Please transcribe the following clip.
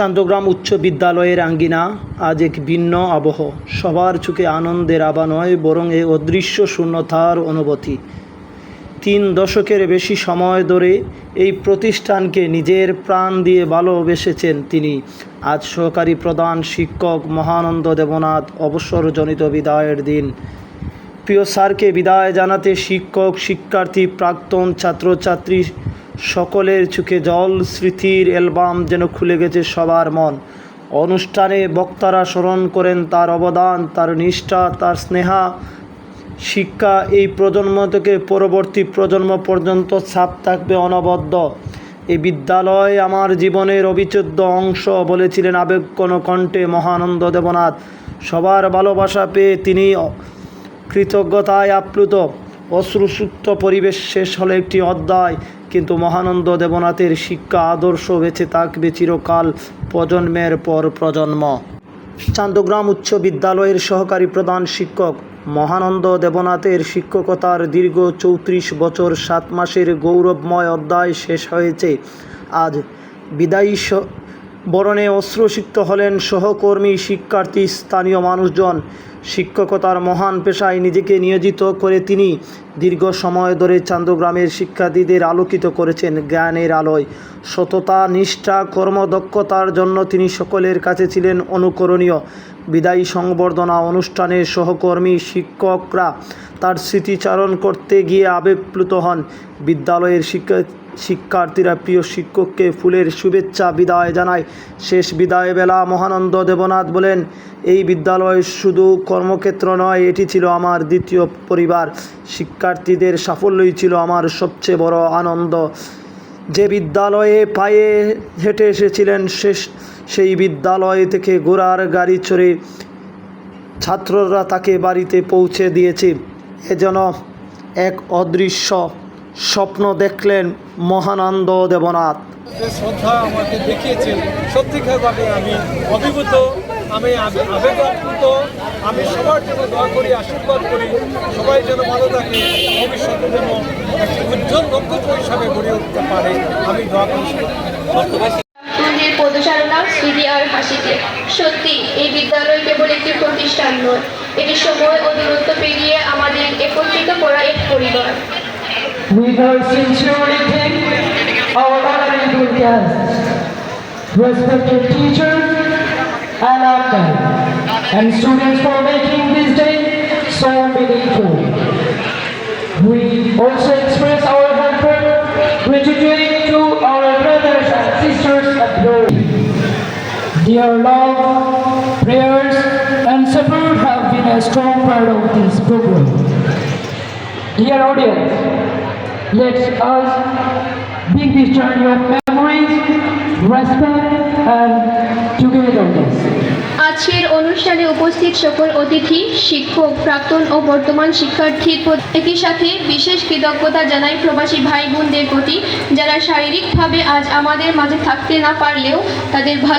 চান্দগ্রাম উচ্চ বিদ্যালয়ের আঙ্গিনা, আজ এক ভিন্ন আবহ। সবার চোখে আনন্দের আবা নয়, বরং এ অদৃশ্য শূন্যতার অনুভূতি। তিন দশকের বেশি সময় ধরে এই প্রতিষ্ঠানকে নিজের প্রাণ দিয়ে ভালোবেসেছেন তিনি। আজ সহকারী প্রধান শিক্ষক মহানন্দ দেবনাথ, অবসরজনিত বিদায়ের দিন। প্রিয় স্যারকে বিদায় জানাতে শিক্ষক, শিক্ষার্থী, প্রাক্তন ছাত্রছাত্রী সকলের চোখে জল স্মৃতির অ্যালবাম যেন খুলে গেছে সবার মন। অনুষ্ঠানে বক্তারা স্মরণ করেন তার অবদান, তার নিষ্ঠা, তার স্নেহা। শিক্ষা এই প্রজন্ম থেকে পরবর্তী প্রজন্ম পর্যন্ত ছাপ থাকবে অনবদ্য। এই বিদ্যালয় আমার জীবনের অবিচ্ছেদ্য অংশ বলেছিলেন আবেগকণ কণ্ঠে মহানন্দ দেবনাথ। সবার ভালোবাসা পেয়ে তিনি কৃতজ্ঞতায় আপ্লুত। অশ্রুসুক্ত পরিবেশ শেষ হলে একটি অধ্যায়। কিন্তু মহানন্দ দেবনাথের শিক্ষা আদর্শ বেঁচে থাকবে চিরকাল প্রজন্মের পর প্রজন্ম। চান্দগ্রাম উচ্চ বিদ্যালয়ের সহকারী প্রধান শিক্ষক মহানন্দ দেবনাথের শিক্ষকতার দীর্ঘ চৌত্রিশ বছর সাত মাসের গৌরবময় অধ্যায় শেষ হয়েছে। আজ বিদায়ী বরণে অশ্রুসিক্ত হলেন সহকর্মী, শিক্ষার্থী, স্থানীয় মানুষজন। শিক্ষকতার মহান পেশায় নিজেকে নিয়োজিত করে তিনি দীর্ঘ সময় ধরে চান্দগ্রামের শিক্ষার্থীদের আলোকিত করেছেন জ্ঞানের আলোয়। সততা, নিষ্ঠা, কর্মদক্ষতার জন্য তিনি সকলের কাছে ছিলেন অনুকরণীয়। বিদায়ী সংবর্ধনা অনুষ্ঠানে সহকর্মী, শিক্ষকরা তার স্মৃতিচারণ করতে গিয়ে আবেগপ্লুত হন। বিদ্যালয়ের শিক্ষা, শিক্ষার্থীরা প্রিয় শিক্ষককে ফুলের শুভেচ্ছা বিদায় জানায়। শেষ বিদায় বেলা মহানন্দ দেবনাথ বলেন, এই বিদ্যালয় শুধু কর্মক্ষেত্র নয়, এটি ছিল আমার দ্বিতীয় পরিবার। শিক্ষার্থীদের সাফল্যই ছিল আমার সবচেয়ে বড় আনন্দ। যে বিদ্যালয়ে পায়ে হেঁটে এসেছিলেন শেষ, সেই বিদ্যালয় থেকে ঘোড়ার গাড়ি চড়ে ছাত্ররা তাকে বাড়িতে পৌঁছে দিয়েছে। এ যেন এক অদৃশ্য স্বপ্ন দেখলেন মহানন্দ দেবনাথ। শ্রদ্ধা আমাকে দেখিয়েছেন, সত্যিকারভাবে আমি অভিভূত আমি আবে- আবেগাপ্লুত। আমি সবার জন্য দোয়া করি আশীর্বাদ করি সবাই যেন ভালো থাকে ভবিষ্যতে যেন একটি উজ্জ্বল নক্ষত্র হিসাবে গড়ে উঠতে পারে। আমি দোয়া করি টুর্নির পদচারণা স্মৃতি আর হাসিতে। সত্যি এই বিদ্যালয় কেবল একটি প্রতিষ্ঠান নয়। এটি সময় ও দূরত্ব পেরিয়ে আমাদের একত্রিত করা এক পরিবার। We very sincerely thank our honorable guests, respected teachers and students for making this day so meaningful. We also express our heartfelt gratitude to our brothers and sisters abroad. Their love, prayers, and support have been a strong part of this program. Dear audience, let us begin this journey of memories, respect, and আজকের অনুষ্ঠানে উপস্থিত সকল অতিথি, শিক্ষক, প্রাক্তন ও বর্তমান শিক্ষার্থী একই সাথে বিশেষ কৃতজ্ঞতা জানাই প্রবাসী ভাই বোনদের প্রতি, যারা শারীরিকভাবে আজ আমাদের মাঝে থাকতে না পারলেও তাদের ভালো